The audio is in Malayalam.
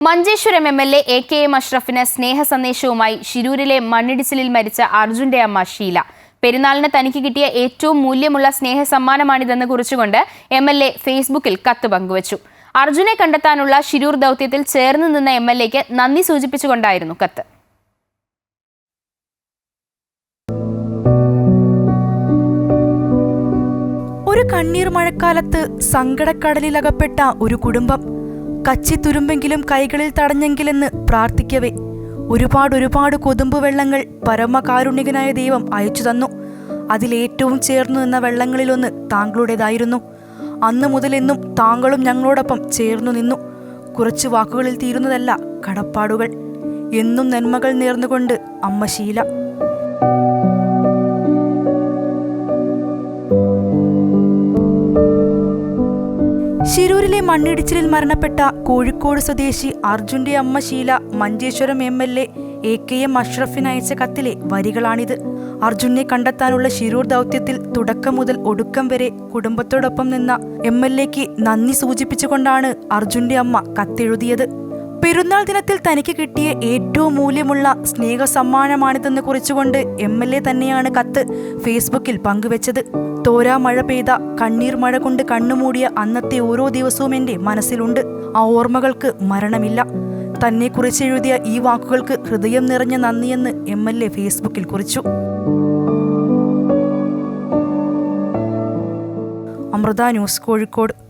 Manjeshwaram M L A A K M അഷ്റഫിന് സ്നേഹ സന്ദേശവുമായി ശിരൂരിലെ മണ്ണിടിച്ചിലിൽ മരിച്ച അർജുന്റെ അമ്മ ഷീല. പെരുന്നാളിന് തനിക്ക് കിട്ടിയ ഏറ്റവും മൂല്യമുള്ള സ്നേഹ സമ്മാനമാണിതെന്ന് കുറിച്ചുകൊണ്ട് എം എൽ എ ഫേസ്ബുക്കിൽ കത്ത് പങ്കുവച്ചു. അർജുനെ കണ്ടെത്താനുള്ള ശിരൂർ ദൗത്യത്തിൽ ചേർന്ന് നിന്ന എം എൽ എക്ക് നന്ദി സൂചിപ്പിച്ചുകൊണ്ടായിരുന്നു കത്ത്. ഒരു കണ്ണീർ മഴക്കാലത്ത് സങ്കടക്കടലിലകപ്പെട്ട ഒരു കുടുംബം കച്ചിത്തുരുമ്പെങ്കിലും കൈകളിൽ തടഞ്ഞെങ്കിലെന്ന് പ്രാർത്ഥിക്കവേ. ഒരുപാട് ഒരുപാട് കൊതുമ്പ് വെള്ളങ്ങൾ പരമകാരുണികനായ ദൈവം അയച്ചു തന്നു. അതിലേറ്റവും ചേർന്നു നിന്ന വെള്ളങ്ങളിലൊന്ന് താങ്കളുടേതായിരുന്നു. അന്ന് മുതലെന്നും താങ്കളും ഞങ്ങളോടൊപ്പം ചേർന്നു നിന്നു. കുറച്ച് വാക്കുകളിൽ തീരുന്നതല്ല കടപ്പാടുകൾ. എന്നും നന്മകൾ നേർന്നുകൊണ്ട് അമ്മ ശീല. ശിരൂരിലെ മണ്ണിടിച്ചിലിൽ മരണപ്പെട്ട കോഴിക്കോട് സ്വദേശി അർജുന്റെ അമ്മ Sheela Manjeshwaram M L A A K M അഷ്റഫിന് അയച്ച കത്തിലെ വരികളാണിത്. അർജുനെ കണ്ടെത്താനുള്ള ശിരൂർ ദൗത്യത്തിൽ തുടക്കം മുതൽ ഒടുക്കം വരെ കുടുംബത്തോടൊപ്പം നിന്ന എം എൽ എക്ക് നന്ദി സൂചിപ്പിച്ചുകൊണ്ടാണ് അർജുന്റെ അമ്മ കത്തെഴുതിയത്. പെരുന്നാൾ ദിനത്തിൽ തനിക്ക് കിട്ടിയ ഏറ്റവും മൂല്യമുള്ള സ്നേഹ സമ്മാനമാണിതെന്ന് കുറിച്ചുകൊണ്ട് എം എൽ എ തന്നെയാണ് കത്ത് ഫേസ്ബുക്കിൽ പങ്കുവച്ചത്. തോരാ മഴ പെയ്ത കണ്ണീർ മഴ കൊണ്ട് കണ്ണുമൂടിയ അന്നത്തെ ഓരോ ദിവസവും എന്റെ മനസ്സിലുണ്ട്. ആ ഓർമ്മകൾക്ക് മരണമില്ല. തന്നെ കുറിച്ചെഴുതിയ ഈ വാക്കുകൾക്ക് ഹൃദയം നിറഞ്ഞ നന്ദിയെന്ന് എം എൽ എ ഫേസ്ബുക്കിൽ കുറിച്ചു. അമൃത ന്യൂസ് കോഴിക്കോട്.